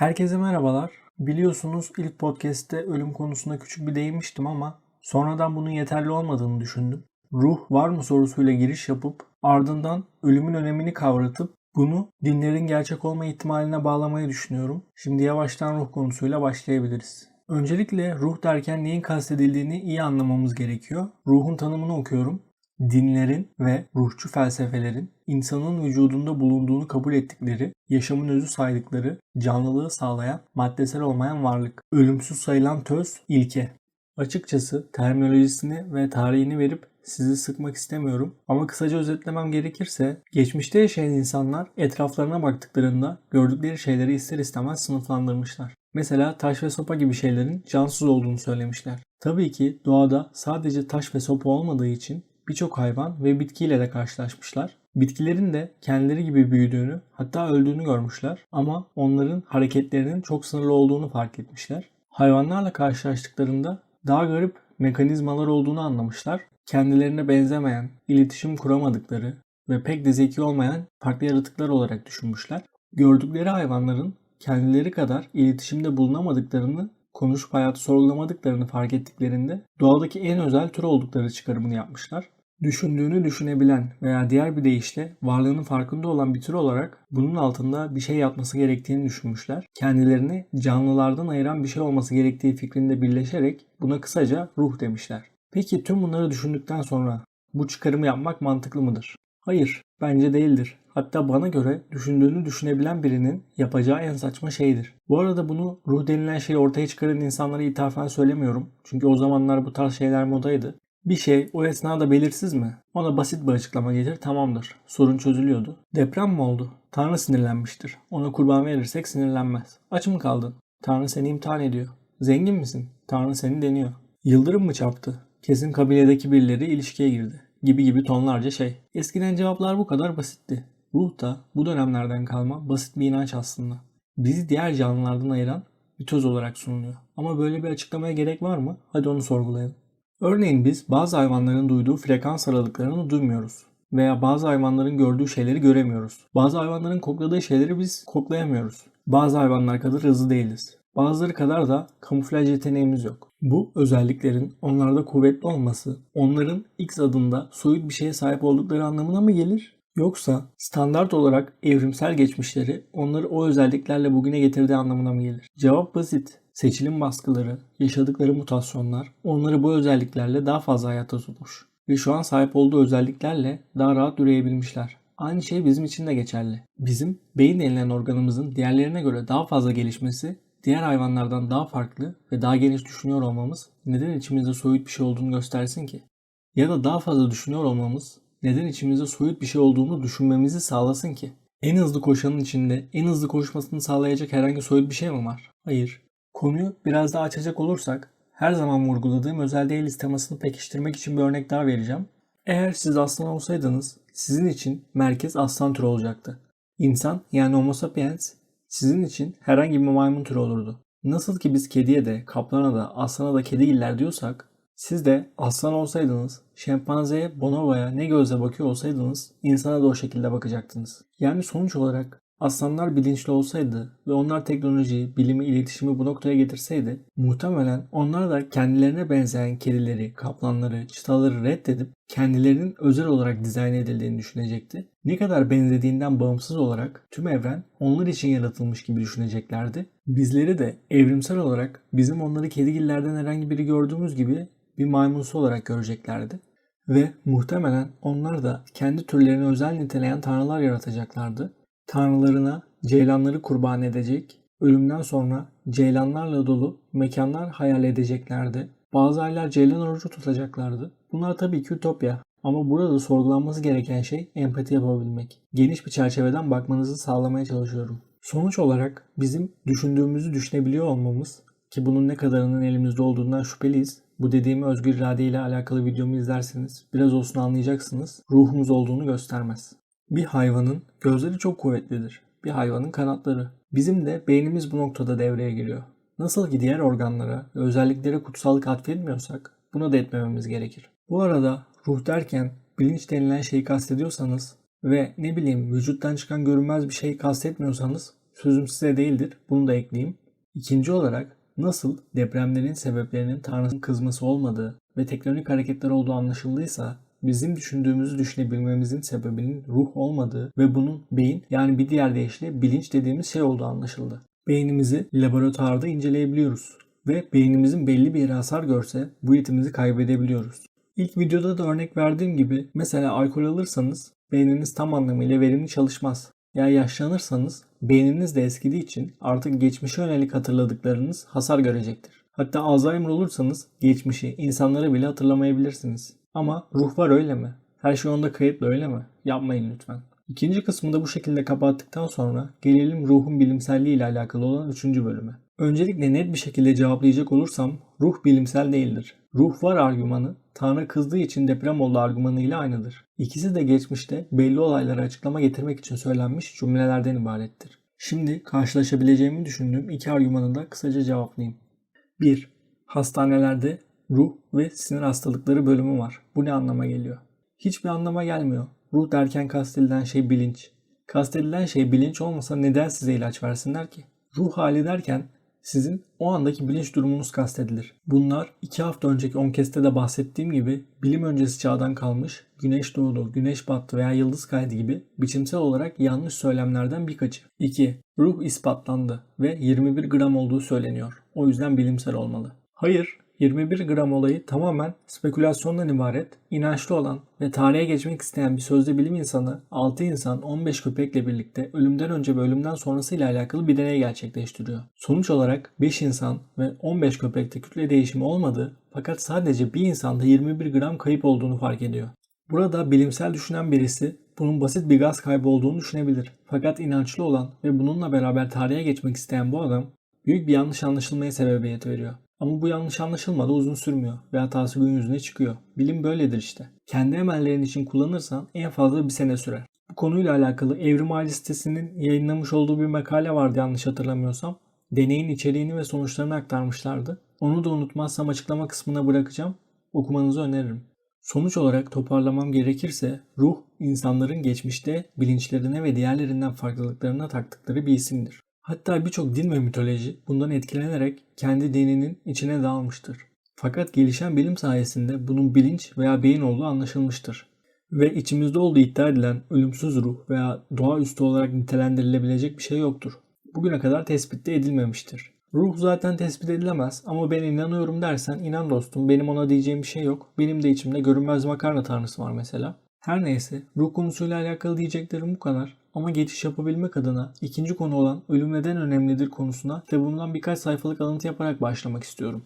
Herkese merhabalar. Biliyorsunuz ilk podcast'te ölüm konusuna küçük bir değinmiştim ama sonradan bunun yeterli olmadığını düşündüm. Ruh var mı sorusuyla giriş yapıp ardından ölümün önemini kavratıp bunu dinlerin gerçek olma ihtimaline bağlamayı düşünüyorum. Şimdi yavaştan ruh konusuyla başlayabiliriz. Öncelikle ruh derken neyin kastedildiğini iyi anlamamız gerekiyor. Ruhun tanımını okuyorum. Dinlerin ve ruhçu felsefelerin insanın vücudunda bulunduğunu kabul ettikleri, yaşamın özü saydıkları, canlılığı sağlayan, maddesel olmayan varlık. Ölümsüz sayılan töz, ilke. Açıkçası terminolojisini ve tarihini verip sizi sıkmak istemiyorum. Ama kısaca özetlemem gerekirse geçmişte yaşayan insanlar etraflarına baktıklarında gördükleri şeyleri ister istemez sınıflandırmışlar. Mesela taş ve sopa gibi şeylerin cansız olduğunu söylemişler. Tabii ki doğada sadece taş ve sopa olmadığı için birçok hayvan ve bitkiyle de karşılaşmışlar. Bitkilerin de kendileri gibi büyüdüğünü hatta öldüğünü görmüşler ama onların hareketlerinin çok sınırlı olduğunu fark etmişler. Hayvanlarla karşılaştıklarında daha garip mekanizmalar olduğunu anlamışlar. Kendilerine benzemeyen, iletişim kuramadıkları ve pek de zeki olmayan farklı yaratıklar olarak düşünmüşler. Gördükleri hayvanların kendileri kadar iletişimde bulunamadıklarını, konuşup hayatı sorgulamadıklarını fark ettiklerinde doğadaki en özel tür oldukları çıkarımını yapmışlar. Düşündüğünü düşünebilen veya diğer bir deyişle varlığının farkında olan bir tür olarak bunun altında bir şey yapması gerektiğini düşünmüşler. Kendilerini canlılardan ayıran bir şey olması gerektiği fikrinde birleşerek buna kısaca ruh demişler. Peki tüm bunları düşündükten sonra bu çıkarımı yapmak mantıklı mıdır? Hayır, bence değildir. Hatta bana göre düşündüğünü düşünebilen birinin yapacağı en saçma şeydir. Bu arada bunu ruh denilen şeyi ortaya çıkaran insanlara ithafen söylemiyorum. Çünkü o zamanlar bu tarz şeyler modaydı. Bir şey o esnada belirsiz mi? Ona basit bir açıklama getir tamamdır. Sorun çözülüyordu. Deprem mi oldu? Tanrı sinirlenmiştir. Ona kurban verirsek sinirlenmez. Aç mı kaldın? Tanrı seni imtihan ediyor. Zengin misin? Tanrı seni deniyor. Yıldırım mı çarptı? Kesin kabiledeki birileri ilişkiye girdi. Gibi gibi tonlarca şey. Eskiden cevaplar bu kadar basitti. Ruh da bu dönemlerden kalma basit bir inanç aslında. Bizi diğer canlılardan ayıran bir töz olarak sunuluyor. Ama böyle bir açıklamaya gerek var mı? Hadi onu sorgulayalım. Örneğin biz bazı hayvanların duyduğu frekans aralıklarını duymuyoruz. Veya bazı hayvanların gördüğü şeyleri göremiyoruz. Bazı hayvanların kokladığı şeyleri biz koklayamıyoruz. Bazı hayvanlar kadar hızlı değiliz. Bazıları kadar da kamuflaj yeteneğimiz yok. Bu özelliklerin onlarda kuvvetli olması onların X adında soyut bir şeye sahip oldukları anlamına mı gelir? Yoksa standart olarak evrimsel geçmişleri onları o özelliklerle bugüne getirdiği anlamına mı gelir? Cevap basit. Seçilim baskıları, yaşadıkları mutasyonlar onları bu özelliklerle daha fazla hayatta tutmuş. Ve şu an sahip olduğu özelliklerle daha rahat üreyebilmişler. Aynı şey bizim için de geçerli. Bizim beyin denilen organımızın diğerlerine göre daha fazla gelişmesi diğer hayvanlardan daha farklı ve daha geniş düşünüyor olmamız neden içimizde soyut bir şey olduğunu göstersin ki? Ya da daha fazla düşünüyor olmamız neden içimizde soyut bir şey olduğunu düşünmemizi sağlasın ki? En hızlı koşanın içinde en hızlı koşmasını sağlayacak herhangi soyut bir şey mi var? Hayır. Konuyu biraz daha açacak olursak her zaman vurguladığım özel değiliz temasını pekiştirmek için bir örnek daha vereceğim. Eğer siz aslan olsaydınız sizin için merkez aslan türü olacaktı. İnsan yani homo sapiens sizin için herhangi bir maymun türü olurdu. Nasıl ki biz kediye de, kaplana da, aslana da kedigiller diyorsak, siz de aslan olsaydınız, şempanzeye, bonobaya ne gözle bakıyor olsaydınız, insana da o şekilde bakacaktınız. Yani sonuç olarak aslanlar bilinçli olsaydı ve onlar teknolojiyi, bilimi, iletişimi bu noktaya getirseydi, muhtemelen onlar da kendilerine benzeyen kedileri, kaplanları, çıtaları reddedip kendilerinin özel olarak dizayn edildiğini düşünecekti. Ne kadar benzediğinden bağımsız olarak tüm evren onlar için yaratılmış gibi düşüneceklerdi. Bizleri de evrimsel olarak bizim onları kedigillerden herhangi biri gördüğümüz gibi bir maymunsu olarak göreceklerdi. Ve muhtemelen onlar da kendi türlerini özel niteleyen tanrılar yaratacaklardı. Tanrılarına ceylanları kurban edecek, ölümden sonra ceylanlarla dolu mekanlar hayal edeceklerdi. Bazı aylar ceylan orucu tutacaklardı. Bunlar tabii ki ütopya. Ama burada da sorgulanması gereken şey empati yapabilmek. Geniş bir çerçeveden bakmanızı sağlamaya çalışıyorum. Sonuç olarak bizim düşündüğümüzü düşünebiliyor olmamız ki bunun ne kadarının elimizde olduğundan şüpheliyiz. Bu dediğimi özgür irade ile alakalı videomu izlerseniz biraz olsun anlayacaksınız. Ruhumuz olduğunu göstermez. Bir hayvanın gözleri çok kuvvetlidir. Bir hayvanın kanatları. Bizim de beynimiz bu noktada devreye giriyor. Nasıl ki diğer organlara ve özelliklere kutsallık atfetmiyorsak buna da etmememiz gerekir. Bu arada ruh derken bilinç denilen şeyi kastediyorsanız ve ne bileyim vücuttan çıkan görünmez bir şey kastetmiyorsanız Sözüm size değildir. Bunu da ekleyeyim. İkinci olarak nasıl depremlerin sebeplerinin Tanrı'nın kızması olmadığı ve tektonik hareketler olduğu anlaşıldıysa bizim düşündüğümüzü düşünebilmemizin sebebinin ruh olmadığı ve bunun beyin yani bir diğer deyişle bilinç dediğimiz şey olduğu anlaşıldı. Beynimizi laboratuvarda inceleyebiliyoruz ve beynimizin belli bir hasar görse bu yetimizi kaybedebiliyoruz. İlk videoda da örnek verdiğim gibi mesela alkol alırsanız beyniniz tam anlamıyla verimli çalışmaz. Ya yaşlanırsanız beyniniz de eskidiği için artık geçmişe yönelik hatırladıklarınız hasar görecektir. Hatta Alzheimer olursanız geçmişi, insanları bile hatırlamayabilirsiniz. Ama ruh var öyle mi? Her şey onda kayıtlı öyle mi? Yapmayın lütfen. İkinci kısmı da bu şekilde kapattıktan sonra gelelim ruhun bilimselliği ile alakalı olan üçüncü bölüme. Öncelikle net bir şekilde cevaplayacak olursam ruh bilimsel değildir. Ruh var argümanı Tanrı kızdığı için deprem oldu argümanı ile aynıdır. İkisi de geçmişte belli olaylara açıklama getirmek için söylenmiş cümlelerden ibarettir. Şimdi karşılaşabileceğimi düşündüğüm iki argümanı da kısaca cevaplayayım. 1. Hastanelerde ruh ve sinir hastalıkları bölümü var. Bu ne anlama geliyor? Hiçbir anlama gelmiyor. Ruh derken kastedilen şey bilinç. Kastedilen şey bilinç olmasa neden size ilaç versinler ki? Ruh hali derken sizin o andaki bilinç durumunuz kastedilir. Bunlar iki hafta önceki onkeste de bahsettiğim gibi bilim öncesi çağdan kalmış güneş doğdu, güneş battı veya yıldız kaydı gibi biçimsel olarak yanlış söylemlerden birkaçı. 2. Ruh ispatlandı ve 21 gram olduğu söyleniyor. O yüzden bilimsel olmalı. Hayır, 21 gram olayı tamamen spekülasyondan ibaret, inançlı olan ve tarihe geçmek isteyen bir sözde bilim insanı 6 insan 15 köpekle birlikte ölümden önce ve ölümden sonrasıyla alakalı bir deney gerçekleştiriyor. Sonuç olarak 5 insan ve 15 köpekte kütle değişimi olmadı fakat sadece bir insanda 21 gram kayıp olduğunu fark ediyor. Burada bilimsel düşünen birisi bunun basit bir gaz kaybı olduğunu düşünebilir. Fakat inançlı olan ve bununla beraber tarihe geçmek isteyen bu adam büyük bir yanlış anlaşılmaya sebebiyet veriyor. Ama bu yanlış anlaşılmadı uzun sürmüyor ve hatası gün yüzüne çıkıyor. Bilim böyledir işte. Kendi emellerin için kullanırsan en fazla bir sene sürer. Bu konuyla alakalı Evrim Aile sitesinin yayınlamış olduğu bir makale vardı yanlış hatırlamıyorsam. Deneyin içeriğini ve sonuçlarını aktarmışlardı. Onu da unutmazsam açıklama kısmına bırakacağım. Okumanızı öneririm. Sonuç olarak toparlamam gerekirse ruh insanların geçmişte bilinçlerine ve diğerlerinden farklılıklarına taktıkları bir isimdir. Hatta birçok din ve mitoloji bundan etkilenerek kendi dininin içine dağılmıştır. Fakat gelişen bilim sayesinde bunun bilinç veya beyin olduğu anlaşılmıştır. Ve içimizde olduğu iddia edilen ölümsüz ruh veya doğaüstü olarak nitelendirilebilecek bir şey yoktur. Bugüne kadar tespit de edilmemiştir. Ruh zaten tespit edilemez ama ben inanıyorum dersen inan dostum benim ona diyeceğim bir şey yok. Benim de içimde görünmez makarna tanrısı var mesela. Her neyse ruh konusuyla alakalı diyeceklerim bu kadar. Ama geçiş yapabilmek adına ikinci konu olan ölüm neden önemlidir konusuna kitabımdan birkaç sayfalık alıntı yaparak başlamak istiyorum.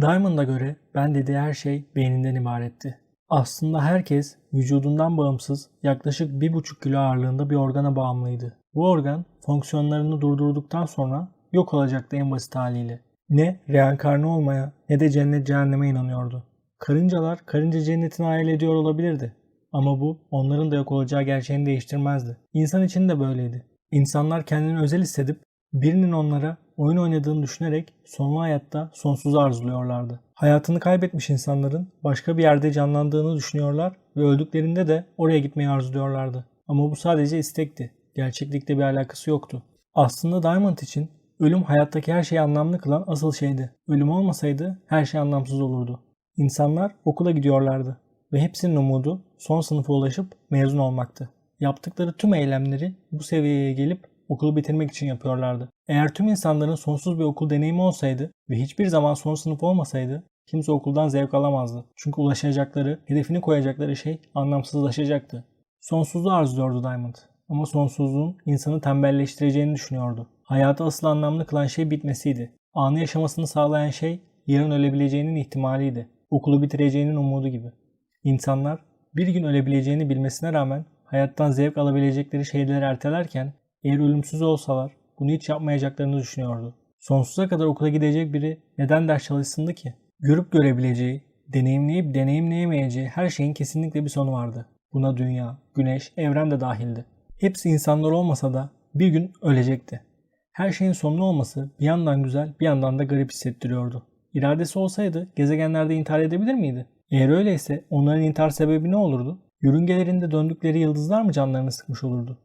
Diamond'a göre ben dediği her şey beyninden ibaretti. Aslında herkes vücudundan bağımsız yaklaşık 1,5 kilo ağırlığında bir organa bağımlıydı. Bu organ fonksiyonlarını durdurduktan sonra yok olacaktı en basit haliyle. Ne reenkarne olmaya ne de cennet cehenneme inanıyordu. Karıncalar karınca cennetini hayal ediyor olabilirdi. Ama bu onların da yok olacağı gerçeğini değiştirmezdi. İnsan için de böyleydi. İnsanlar kendini özel hissedip birinin onlara oyun oynadığını düşünerek sonlu hayatta sonsuz arzuluyorlardı. Hayatını kaybetmiş insanların başka bir yerde canlandığını düşünüyorlar ve öldüklerinde de oraya gitmeyi arzuluyorlardı. Ama bu sadece istekti. Gerçeklikle bir alakası yoktu. Aslında Diamond için ölüm hayattaki her şeyi anlamlı kılan asıl şeydi. Ölüm olmasaydı her şey anlamsız olurdu. İnsanlar okula gidiyorlardı ve hepsinin umudu son sınıfa ulaşıp mezun olmaktı. Yaptıkları tüm eylemleri bu seviyeye gelip okulu bitirmek için yapıyorlardı. Eğer tüm insanların sonsuz bir okul deneyimi olsaydı ve hiçbir zaman son sınıf olmasaydı kimse okuldan zevk alamazdı. Çünkü ulaşacakları, hedefini koyacakları şey anlamsızlaşacaktı. Sonsuzluğu arzuluyordu Diamond. Ama sonsuzluğun insanı tembelleştireceğini düşünüyordu. Hayatı asıl anlamlı kılan şey bitmesiydi. Anı yaşamasını sağlayan şey yarın ölebileceğinin ihtimaliydi. Okulu bitireceğinin umudu gibi. İnsanlar bir gün ölebileceğini bilmesine rağmen hayattan zevk alabilecekleri şeyleri ertelerken eğer ölümsüz olsalar bunu hiç yapmayacaklarını düşünüyordu. Sonsuza kadar okula gidecek biri neden ders çalışsındı ki? Görüp görebileceği, deneyimleyip deneyimleyemeyeceği her şeyin kesinlikle bir sonu vardı. Buna dünya, güneş, evren de dahildi. Hepsi insanlar olmasa da bir gün ölecekti. Her şeyin sonlu olması bir yandan güzel bir yandan da garip hissettiriyordu. İradesi olsaydı gezegenlerde intihar edebilir miydi? Eğer öyleyse onların intihar sebebi ne olurdu? Yörüngelerinde döndükleri yıldızlar mı canlarını sıkmış olurdu?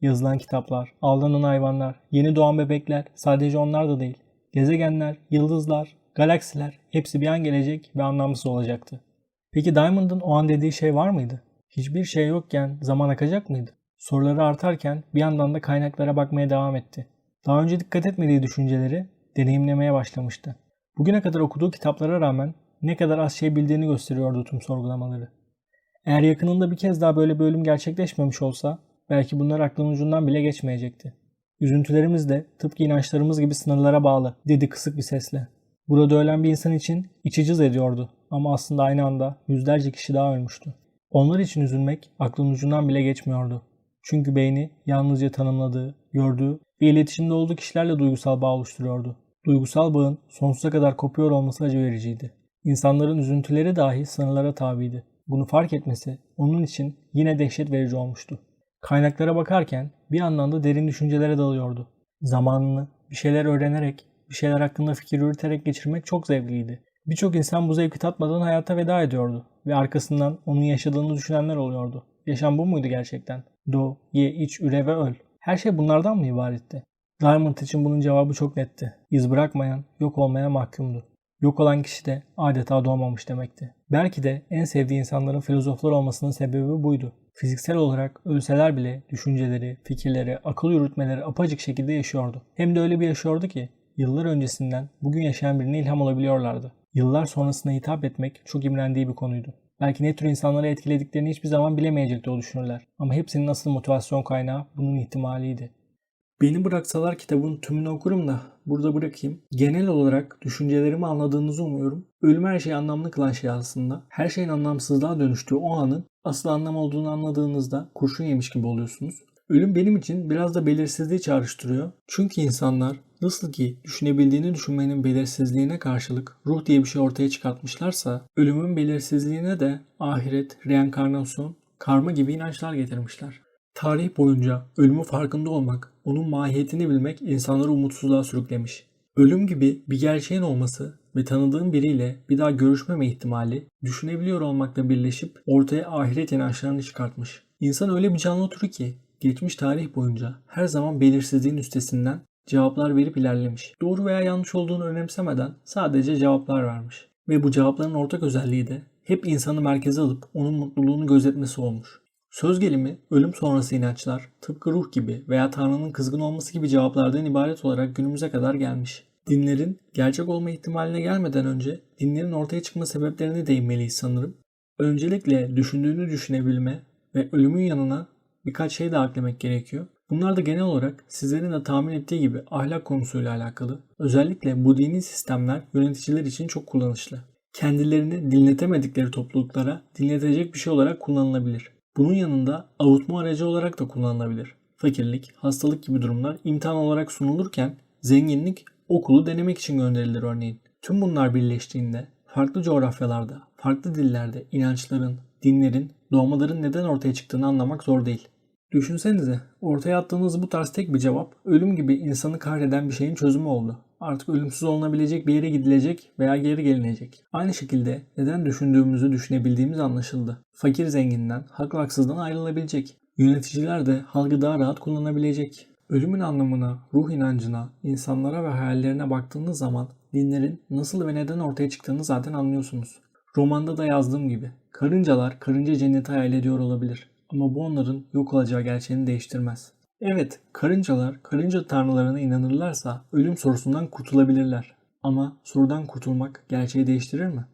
Yazılan kitaplar, avlanan hayvanlar, yeni doğan bebekler, sadece onlar da değil. Gezegenler, yıldızlar, galaksiler hepsi bir an gelecek ve anlamsız olacaktı. Peki Diamond'ın o an dediği şey var mıydı? Hiçbir şey yokken zaman akacak mıydı? Soruları artarken bir yandan da kaynaklara bakmaya devam etti. Daha önce dikkat etmediği düşünceleri deneyimlemeye başlamıştı. Bugüne kadar okuduğu kitaplara rağmen ne kadar az şey bildiğini gösteriyordu tüm sorgulamaları. Eğer yakınında bir kez daha böyle bir ölüm gerçekleşmemiş olsa belki bunlar aklının ucundan bile geçmeyecekti. Üzüntülerimiz de tıpkı inançlarımız gibi sınırlara bağlı dedi kısık bir sesle. Burada ölen bir insan için içi cız ediyordu ama aslında aynı anda yüzlerce kişi daha ölmüştü. Onlar için üzülmek aklın ucundan bile geçmiyordu. Çünkü beyni yalnızca tanımladığı, gördüğü ve iletişimde olduğu kişilerle duygusal bağ oluşturuyordu. Duygusal bağın sonsuza kadar kopuyor olması acı vericiydi. İnsanların üzüntüleri dahi sınırlara tabiydi. Bunu fark etmesi onun için yine dehşet verici olmuştu. Kaynaklara bakarken bir yandan da derin düşüncelere dalıyordu. Zamanını bir şeyler öğrenerek, bir şeyler hakkında fikir yürüterek geçirmek çok zevkliydi. Birçok insan bu zevki tatmadan hayata veda ediyordu ve arkasından onun yaşadığını düşünenler oluyordu. Yaşam bu muydu gerçekten? Do, ye, iç, üre ve öl. Her şey bunlardan mı ibaretti? Diamond için bunun cevabı çok netti. İz bırakmayan, yok olmaya mahkumdu. Yok olan kişi de adeta doğmamış demekti. Belki de en sevdiği insanların filozoflar olmasının sebebi buydu. Fiziksel olarak ölseler bile düşünceleri, fikirleri, akıl yürütmeleri apacık şekilde yaşıyordu. Hem de öyle bir yaşıyordu ki yıllar öncesinden bugün yaşayan birine ilham olabiliyorlardı. Yıllar sonrasına hitap etmek çok imrendiği bir konuydu. Belki ne tür insanları etkilediklerini hiçbir zaman bilemeyecekti o düşünürler. Ama hepsinin asıl motivasyon kaynağı bunun ihtimaliydi. Beni bıraksalar kitabın tümünü okurum da burada bırakayım. Genel olarak düşüncelerimi anladığınızı umuyorum. Ölüm her şeyi anlamlı kılan şey aslında. Her şeyin anlamsızlığa dönüştüğü o anın asıl anlam olduğunu anladığınızda kurşun yemiş gibi oluyorsunuz. Ölüm benim için biraz da belirsizliği çağrıştırıyor. Çünkü insanlar nasıl ki düşünebildiğini düşünmenin belirsizliğine karşılık ruh diye bir şey ortaya çıkartmışlarsa ölümün belirsizliğine de ahiret, reenkarnasyon, karma gibi inançlar getirmişler. Tarih boyunca ölümün farkında olmak, onun mahiyetini bilmek insanları umutsuzluğa sürüklemiş. Ölüm gibi bir gerçeğin olması ve tanıdığın biriyle bir daha görüşmeme ihtimali düşünebiliyor olmakla birleşip ortaya ahiret inançlarını çıkartmış. İnsan öyle bir canlı türü ki geçmiş tarih boyunca her zaman belirsizliğin üstesinden cevaplar verip ilerlemiş. Doğru veya yanlış olduğunu önemsemeden sadece cevaplar vermiş. Ve bu cevapların ortak özelliği de hep insanı merkeze alıp onun mutluluğunu gözetmesi olmuş. Söz gelimi ölüm sonrası inançlar tıpkı ruh gibi veya Tanrı'nın kızgın olması gibi cevaplardan ibaret olarak günümüze kadar gelmiş. Dinlerin gerçek olma ihtimaline gelmeden önce dinlerin ortaya çıkma sebeplerine değinmeliyiz sanırım. Öncelikle düşündüğünü düşünebilme ve ölümün yanına birkaç şey daha eklemek gerekiyor. Bunlar da genel olarak sizlerin de tahmin ettiği gibi ahlak konusuyla alakalı. Özellikle bu dini sistemler yöneticiler için çok kullanışlı. Kendilerini dinletemedikleri topluluklara dinletecek bir şey olarak kullanılabilir. Bunun yanında avutma aracı olarak da kullanılabilir. Fakirlik, hastalık gibi durumlar imtihan olarak sunulurken zenginlik okulu denemek için gönderilir örneğin. Tüm bunlar birleştiğinde farklı coğrafyalarda, farklı dillerde inançların, dinlerin, doğmaların neden ortaya çıktığını anlamak zor değil. Düşünsenize, ortaya attığınız bu tarz tek bir cevap ölüm gibi insanı kahreden bir şeyin çözümü oldu. Artık ölümsüz olunabilecek bir yere gidilecek veya geri gelinecek. Aynı şekilde neden düşündüğümüzü düşünebildiğimiz anlaşıldı. Fakir zenginden, haklı haksızdan ayrılabilecek. Yöneticiler de halkı daha rahat kullanabilecek. Ölümün anlamına, ruh inancına, insanlara ve hayallerine baktığınız zaman dinlerin nasıl ve neden ortaya çıktığını zaten anlıyorsunuz. Romanda da yazdığım gibi karıncalar karınca cenneti hayal ediyor olabilir ama bu onların yok olacağı gerçeğini değiştirmez. Evet, karıncalar karınca tanrılarına inanırlarsa ölüm sorusundan kurtulabilirler. Ama sorudan kurtulmak gerçeği değiştirir mi?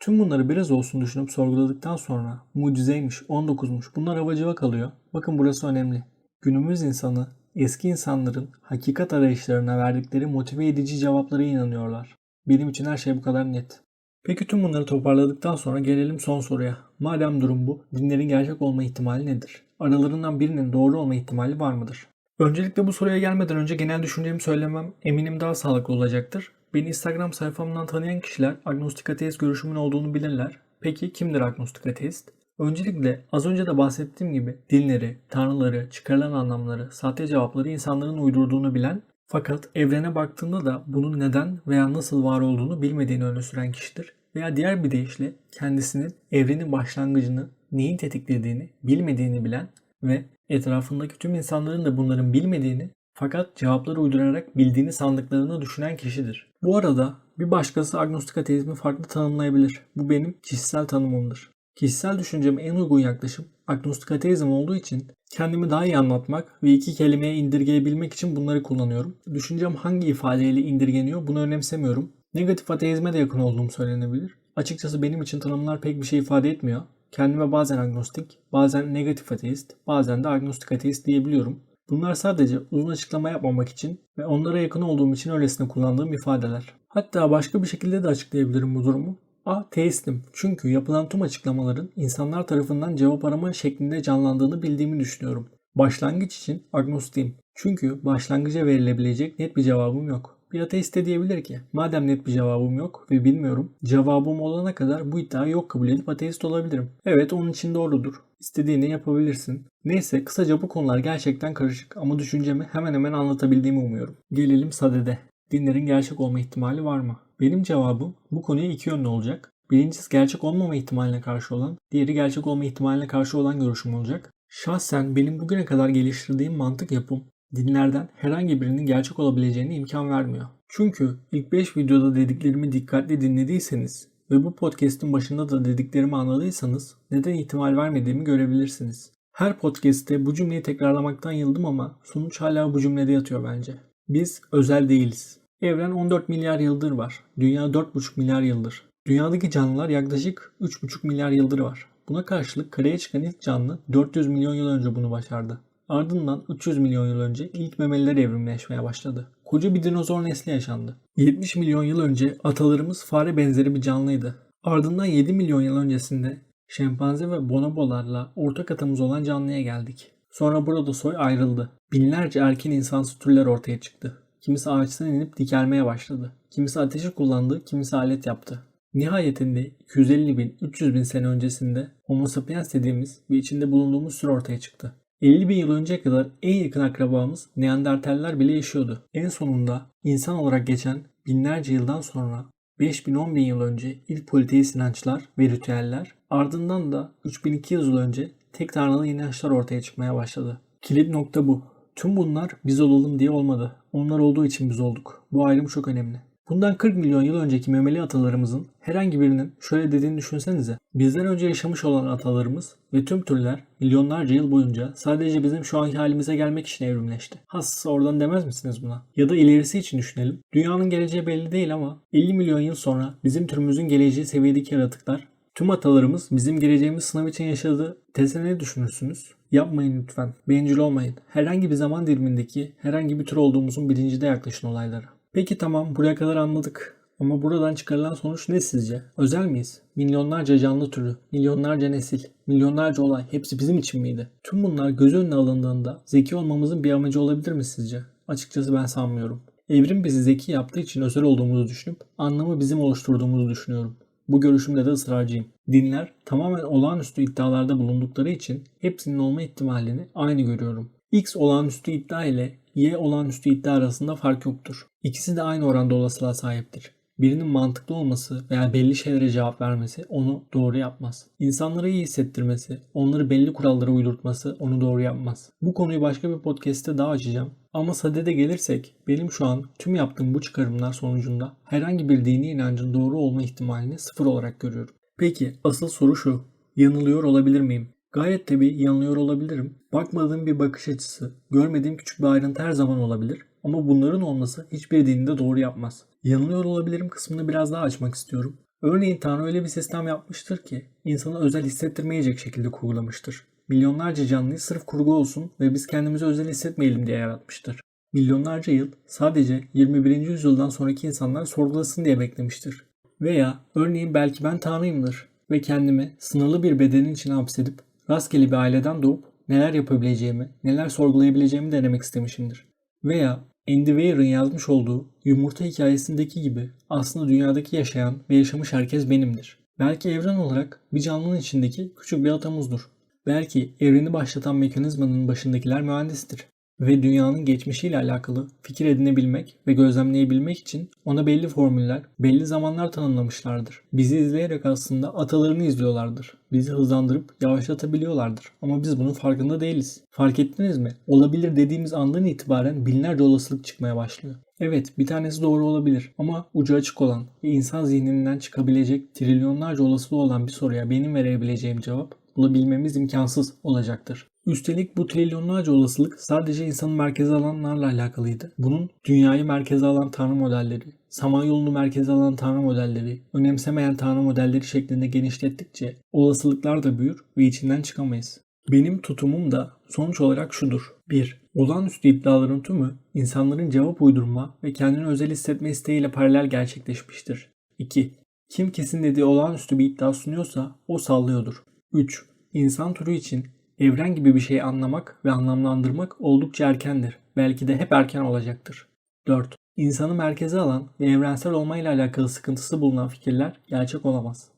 Tüm bunları biraz olsun düşünüp sorguladıktan sonra mucizeymiş, 19'muş bunlar havacıva kalıyor. Bakın burası önemli. Günümüz insanı eski insanların hakikat arayışlarına verdikleri motive edici cevaplara inanıyorlar. Benim için her şey bu kadar net. Peki tüm bunları toparladıktan sonra gelelim son soruya. Madem durum bu, dinlerin gerçek olma ihtimali nedir? Aralarından birinin doğru olma ihtimali var mıdır? Öncelikle bu soruya gelmeden önce genel düşüncemi söylemem eminim daha sağlıklı olacaktır. Beni Instagram sayfamdan tanıyan kişiler agnostik ateist görüşümün olduğunu bilirler. Peki kimdir agnostik ateist? Öncelikle az önce de bahsettiğim gibi dinleri, tanrıları, çıkarılan anlamları, sahte cevapları insanların uydurduğunu bilen fakat evrene baktığında da bunun neden veya nasıl var olduğunu bilmediğini öne süren kişidir. Veya diğer bir deyişle kendisinin evrenin başlangıcını neyin tetiklediğini bilmediğini bilen ve Etrafındaki tüm insanların da bunların bilmediğini fakat cevapları uydurarak bildiğini sandıklarını düşünen kişidir. Bu arada bir başkası agnostik ateizmi farklı tanımlayabilir. Bu benim kişisel tanımımdır. Kişisel düşünceme en uygun yaklaşım agnostik ateizm olduğu için kendimi daha iyi anlatmak ve iki kelimeye indirgeyebilmek için bunları kullanıyorum. Düşüncem hangi ifadeyle indirgeniyor bunu önemsemiyorum. Negatif ateizme de yakın olduğum söylenebilir. Açıkçası benim için tanımlar pek bir şey ifade etmiyor. Kendime bazen agnostik, bazen negatif ateist, bazen de agnostik ateist diyebiliyorum. Bunlar sadece uzun açıklama yapmamak için ve onlara yakın olduğum için öylesine kullandığım ifadeler. Hatta başka bir şekilde de açıklayabilirim bu durumu. Ateistim çünkü yapılan tüm açıklamaların insanlar tarafından cevap arama şeklinde canlandığını bildiğimi düşünüyorum. Başlangıç için agnostiyim. Çünkü başlangıca verilebilecek net bir cevabım yok. Bir ateist de diyebilir ki madem net bir cevabım yok ve bilmiyorum cevabım olana kadar bu iddiayı yok kabul edip ateist olabilirim. Evet onun için doğrudur. İstediğini yapabilirsin. Neyse kısaca bu konular gerçekten karışık ama düşüncemi hemen hemen anlatabildiğimi umuyorum. Gelelim sadede. Dinlerin gerçek olma ihtimali var mı? Benim cevabım bu konuya iki yönlü olacak. Birincisi gerçek olmama ihtimaline karşı olan, diğeri gerçek olma ihtimaline karşı olan görüşüm olacak. Şahsen benim bugüne kadar geliştirdiğim mantık yapım dinlerden herhangi birinin gerçek olabileceğine imkan vermiyor. Çünkü ilk 5 videoda dediklerimi dikkatli dinlediyseniz ve bu podcast'in başında da dediklerimi anladıysanız neden ihtimal vermediğimi görebilirsiniz. Her podcast'te bu cümleyi tekrarlamaktan yıldım ama sonuç hala bu cümlede yatıyor bence. Biz özel değiliz. Evren 14 milyar yıldır var. Dünya 4,5 milyar yıldır. Dünyadaki canlılar yaklaşık 3,5 milyar yıldır var. Buna karşılık karaya çıkan ilk canlı 400 milyon yıl önce bunu başardı. Ardından 300 milyon yıl önce ilk memeliler evrimleşmeye başladı. Koca bir dinozor nesli yaşandı. 70 milyon yıl önce atalarımız fare benzeri bir canlıydı. Ardından 7 milyon yıl öncesinde şempanze ve bonobolarla ortak atımız olan canlıya geldik. Sonra burada soy ayrıldı. Binlerce erken insansı türler ortaya çıktı. Kimisi ağaçtan inip dikelmeye başladı. Kimisi ateşi kullandı, kimisi alet yaptı. Nihayetinde 250 bin, 300 bin sene öncesinde Homo sapiens dediğimiz ve içinde bulunduğumuz tür ortaya çıktı. 50 bin yıl önceye kadar en yakın akrabamız Neandertaller bile yaşıyordu. En sonunda insan olarak geçen binlerce yıldan sonra 5000-10 bin yıl önce ilk politeist inançlar ve ritüeller ardından da 3200 yıl önce tek tanrılı inançlar ortaya çıkmaya başladı. Kilit nokta bu. Tüm bunlar biz olalım diye olmadı. Onlar olduğu için biz olduk. Bu ayrım çok önemli. Bundan 40 milyon yıl önceki memeli atalarımızın herhangi birinin şöyle dediğini düşünsenize. Bizden önce yaşamış olan atalarımız ve tüm türler milyonlarca yıl boyunca sadece bizim şu anki halimize gelmek için evrimleşti. Hassas oradan demez misiniz buna? Ya da ilerisi için düşünelim. Dünyanın geleceği belli değil ama 50 milyon yıl sonra bizim türümüzün geleceği seviyedeki yaratıklar Tüm atalarımız bizim geleceğimiz sınav için yaşadığı teze ne düşünürsünüz? Yapmayın lütfen. Bencil olmayın. Herhangi bir zaman dilimindeki herhangi bir tür olduğumuzun bilincinde yaklaşın olaylara. Peki tamam buraya kadar anladık. Ama buradan çıkarılan sonuç ne sizce? Özel miyiz? Milyonlarca canlı türü, milyonlarca nesil, milyonlarca olay hepsi bizim için miydi? Tüm bunlar göz önüne alındığında zeki olmamızın bir amacı olabilir mi sizce? Açıkçası ben sanmıyorum. Evrim bizi zeki yaptığı için özel olduğumuzu düşünüp anlamı bizim oluşturduğumuzu düşünüyorum. Bu görüşümde de ısrarcıyım. Dinler tamamen olağanüstü iddialarda bulundukları için hepsinin olma ihtimalini aynı görüyorum. X olağanüstü iddia ile Y olağanüstü iddia arasında fark yoktur. İkisi de aynı oranda olasılığa sahiptir. Birinin mantıklı olması veya belli şeylere cevap vermesi onu doğru yapmaz. İnsanları iyi hissettirmesi, onları belli kurallara uydurtması onu doğru yapmaz. Bu konuyu başka bir podcast'te daha açacağım. Ama sadede gelirsek benim şu an tüm yaptığım bu çıkarımlar sonucunda herhangi bir dini inancın doğru olma ihtimalini sıfır olarak görüyorum. Peki asıl soru şu. Yanılıyor olabilir miyim? Gayet tabi yanılıyor olabilirim. Bakmadığım bir bakış açısı, görmediğim küçük bir ayrıntı her zaman olabilir. Ama bunların olması hiçbir dininde doğru yapmaz. Yanılıyor olabilirim kısmını biraz daha açmak istiyorum. Örneğin Tanrı öyle bir sistem yapmıştır ki insanı özel hissettirmeyecek şekilde kurgulamıştır. Milyonlarca canlıyı sırf kurgu olsun ve biz kendimizi özel hissetmeyelim diye yaratmıştır. Milyonlarca yıl sadece 21. yüzyıldan sonraki insanlar sorgulasın diye beklemiştir. Veya örneğin belki ben Tanrıyımdır ve kendimi sınırlı bir bedenin içine hapsedip rastgele bir aileden doğup neler yapabileceğimi, neler sorgulayabileceğimi denemek istemişimdir. Veya Andy Weir'ın yazmış olduğu yumurta hikayesindeki gibi aslında dünyadaki yaşayan ve yaşamış herkes benimdir. Belki evren olarak bir canlının içindeki küçük bir atomuzdur. Belki evreni başlatan mekanizmanın başındakiler mühendistir. Ve dünyanın geçmişiyle alakalı fikir edinebilmek ve gözlemleyebilmek için ona belli formüller, belli zamanlar tanımlamışlardır. Bizi izleyerek aslında atalarını izliyorlardır. Bizi hızlandırıp yavaşlatabiliyorlardır. Ama biz bunun farkında değiliz. Fark ettiniz mi? Olabilir dediğimiz andan itibaren binlerce olasılık çıkmaya başlıyor. Evet bir tanesi doğru olabilir ama ucu açık olan ve insan zihninden çıkabilecek trilyonlarca olasılığı olan bir soruya benim verebileceğim cevap bulabilmemiz imkansız olacaktır. Üstelik bu trilyonlarca olasılık sadece insanı merkeze alanlarla alakalıydı. Bunun dünyayı merkeze alan tanrı modelleri, Samanyolu'nu merkeze alan tanrı modelleri, önemsemeyen tanrı modelleri şeklinde genişlettikçe olasılıklar da büyür ve içinden çıkamayız. Benim tutumum da sonuç olarak şudur. 1. Olağanüstü iddiaların tümü insanların cevap uydurma ve kendini özel hissetme isteğiyle paralel gerçekleşmiştir. 2. Kim kesin dediği olağanüstü bir iddia sunuyorsa o sallıyordur. 3. İnsan türü için evren gibi bir şeyi anlamak ve anlamlandırmak oldukça erkendir. Belki de hep erken olacaktır. 4. İnsanı merkeze alan ve evrensel olmayla alakalı sıkıntısı bulunan fikirler gerçek olamaz.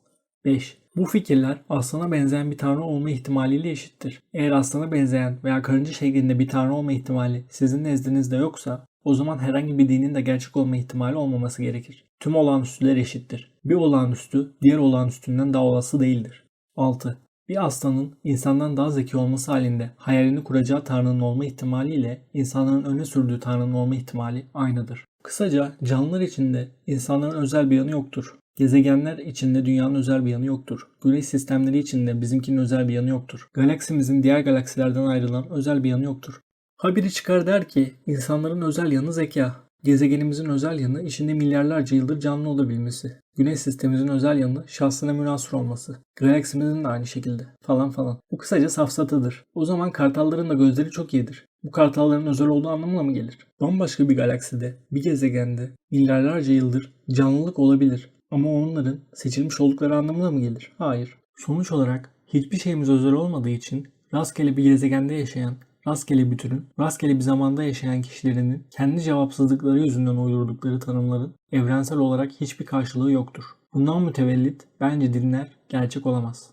5. Bu fikirler aslana benzeyen bir tanrı olma ihtimaliyle eşittir. Eğer aslana benzeyen veya karınca şeklinde bir tanrı olma ihtimali sizin nezdinizde yoksa o zaman herhangi bir dinin de gerçek olma ihtimali olmaması gerekir. Tüm olağanüstüler eşittir. Bir olağanüstü diğer olağanüstünden daha olası değildir. 6. Bir aslanın insandan daha zeki olması halinde hayalini kuracağı tanrının olma ihtimaliyle insanların öne sürdüğü tanrının olma ihtimali aynıdır. Kısaca canlılar içinde insanların özel bir yanı yoktur. Gezegenler içinde dünyanın özel bir yanı yoktur. Güneş sistemleri içinde bizimkinin özel bir yanı yoktur. Galaksimizin diğer galaksilerden ayrılan özel bir yanı yoktur. Ha biri çıkar der ki insanların özel yanı zeka. Gezegenimizin özel yanı içinde milyarlarca yıldır canlı olabilmesi. Güneş sistemimizin özel yanı şahsına münasır olması. Galaksimizin de aynı şekilde falan falan. Bu kısaca safsatadır. O zaman kartalların da gözleri çok iyidir. Bu kartalların özel olduğu anlamına mı gelir? Bambaşka bir galakside, bir gezegende milyarlarca yıldır canlılık olabilir. Ama onların seçilmiş oldukları anlamına mı gelir? Hayır. Sonuç olarak hiçbir şeyimiz özel olmadığı için rastgele bir gezegende yaşayan, rastgele bir türün, rastgele bir zamanda yaşayan kişilerinin kendi cevapsızlıkları yüzünden uydurdukları tanımların evrensel olarak hiçbir karşılığı yoktur. Bundan mütevellit bence dinler gerçek olamaz.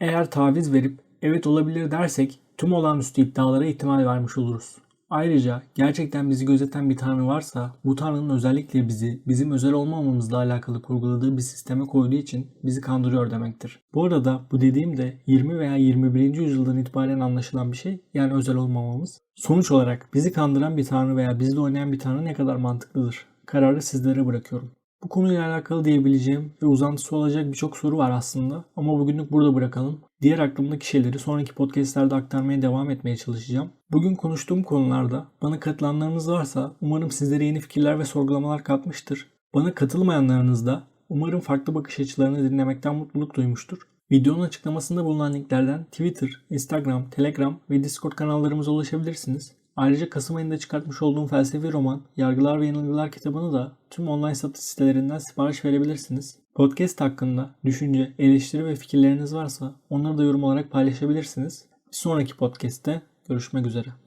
Eğer taviz verip evet olabilir dersek tüm olağanüstü iddialara ihtimal vermiş oluruz. Ayrıca gerçekten bizi gözeten bir tanrı varsa bu tanrının özellikle bizi bizim özel olmamamızla alakalı kurguladığı bir sisteme koyduğu için bizi kandırıyor demektir. Bu arada bu dediğim de 20 veya 21. yüzyıldan itibaren anlaşılan bir şey yani özel olmamamız. Sonuç olarak bizi kandıran bir tanrı veya bizle oynayan bir tanrı ne kadar mantıklıdır? Kararı sizlere bırakıyorum. Bu konuyla alakalı diyebileceğim ve uzantısı olacak birçok soru var aslında ama bugünlük burada bırakalım. Diğer aklımdaki şeyleri sonraki podcastlerde aktarmaya devam etmeye çalışacağım. Bugün konuştuğum konularda bana katılanlarınız varsa umarım sizlere yeni fikirler ve sorgulamalar katmıştır. Bana katılmayanlarınız da umarım farklı bakış açılarını dinlemekten mutluluk duymuştur. Videonun açıklamasında bulunan linklerden Twitter, Instagram, Telegram ve Discord kanallarımıza ulaşabilirsiniz. Ayrıca Kasım ayında çıkartmış olduğum felsefi roman Yargılar ve Yanılgılar kitabını da tüm online satış sitelerinden sipariş verebilirsiniz. Podcast hakkında düşünce, eleştiri ve fikirleriniz varsa onları da yorum olarak paylaşabilirsiniz. Bir sonraki podcast'te görüşmek üzere.